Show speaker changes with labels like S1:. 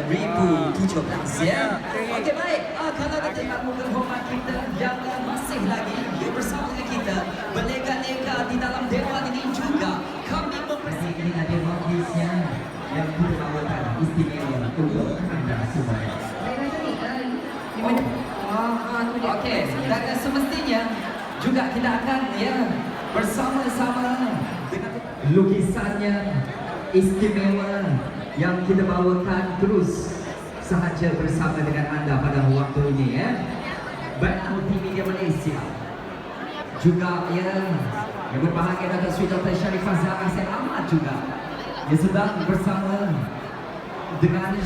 S1: 2017 ya. Okey baik, uh, kalau kita nak menghormat kita Okey, dan semestinya juga kita akan ya bersama-sama dengan
S2: Lukisannya istimewa yang kita bawakan terus sahaja bersama dengan anda pada waktu ini ya. Baik Multimedia Malaysia juga ya yang berbahagia Datuk Sri Dr. Sharifah Zahra Sen Ahmad juga yang sedang bersama dengan